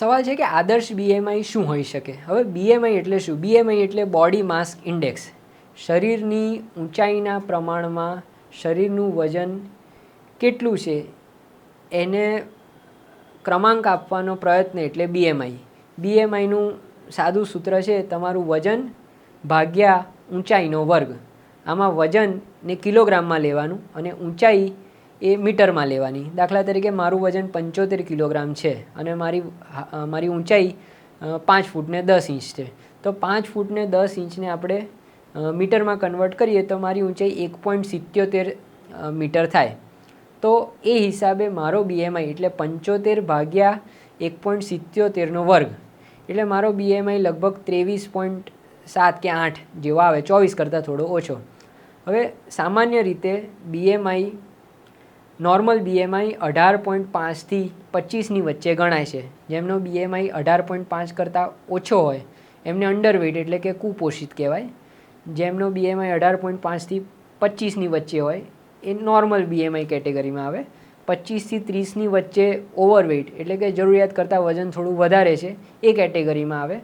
સવાલ છે કે આદર્શ બીએમઆઈ શું હોઈ શકે? હવે બીએમઆઈ એટલે શું? બીએમઆઈ એટલે બોડી માસ ઇન્ડેક્સ શરીરની ઊંચાઈના પ્રમાણમાં શરીરનું વજન કેટલું છે? એને ક્રમાંક આપવાનો પ્રયત્ન એટલે બીએમઆઈ બીએમઆઈનું સાદું સૂત્ર છે, તમારું વજન ભાગ્યા ઊંચાઈનો વર્ગ. આમાં વજનને કિલોગ્રામમાં લેવાનું અને ઊંચાઈ એ મીટરમાં લેવાની. દાખલા તરીકે મારું વજન પંચોતેર કિલોગ્રામ છે અને મારી મારી ઊંચાઈ પાંચ ફૂટને દસ ઇંચ છે. તો પાંચ ફૂટને દસ ઇંચને આપણે મીટરમાં કન્વર્ટ કરીએ તો મારી ઊંચાઈ એક પોઈન્ટ સિત્યોતેર મીટર થાય. તો એ હિસાબે મારો બીએમઆઈ એટલે પંચોતેર ભાગ્યા એક પોઈન્ટ સિત્યોતેરનો વર્ગ. એટલે મારો બીએમઆઈ લગભગ ત્રેવીસ પોઈન્ટ સાત કે આઠ જેવો આવે, ચોવીસ કરતાં થોડો ઓછો. હવે સામાન્ય રીતે બીએમઆઈ નોર્મલ બીએમઆઈ અઢાર પોઈન્ટ પાંચથી પચીસની વચ્ચે ગણાય છે. જેમનો બીએમઆઈ અઢાર પોઈન્ટ પાંચ કરતાં ઓછો હોય, એમને અંડરવેઇટ એટલે કે કુપોષિત કહેવાય. જેમનો બીએમઆઈ અઢાર પોઈન્ટ પાંચથી પચીસની વચ્ચે હોય, એ નોર્મલ બીએમઆઈ કેટેગરીમાં આવે. પચીસથી ત્રીસની વચ્ચે ઓવરવેઇટ એટલે કે જરૂરિયાત કરતાં વજન થોડું વધારે છે, એ કેટેગરીમાં આવે.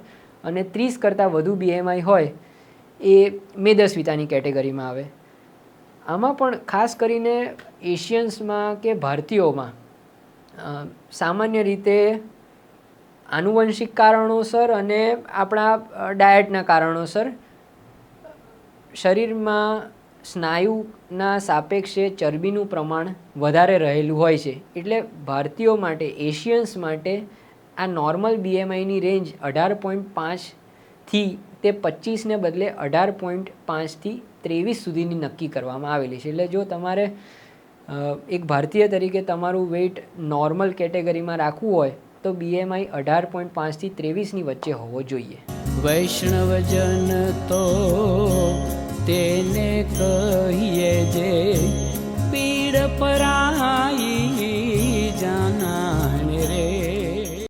અને ત્રીસ કરતાં વધુ બીએમઆઈ હોય, એ મેદસ્વિતાની કેટેગરીમાં આવે. આમાં પણ ખાસ કરીને એશિયન્સમાં કે ભારતીયોમાં સામાન્ય રીતે આનુવંશિક કારણોસર અને આપણા ડાયટના કારણોસર શરીરમાં સ્નાયુના સાપેક્ષે ચરબીનું પ્રમાણ વધારે રહેલું હોય છે. એટલે ભારતીયો માટે, એશિયન્સ માટે આ નોર્મલ બીએમઆઈની રેન્જ અઢાર પોઈન્ટ પાંચથી તે પચીસને બદલે અઢાર પોઈન્ટ પાંચથી ત્રેવીસ સુધીની નક્કી કરવામાં આવેલી છે. એટલે જો તમારે એક ભારતીય તરીકે તમારું વેઇટ નોર્મલ કેટેગરીમાં રાખવું હોય, તો બીએમઆઈ અઢાર પોઈન્ટ પાંચથી ત્રેવીસની વચ્ચે હોવો જોઈએ. વૈષ્ણવજન તો તેને કહીએ જે, પીડ પરા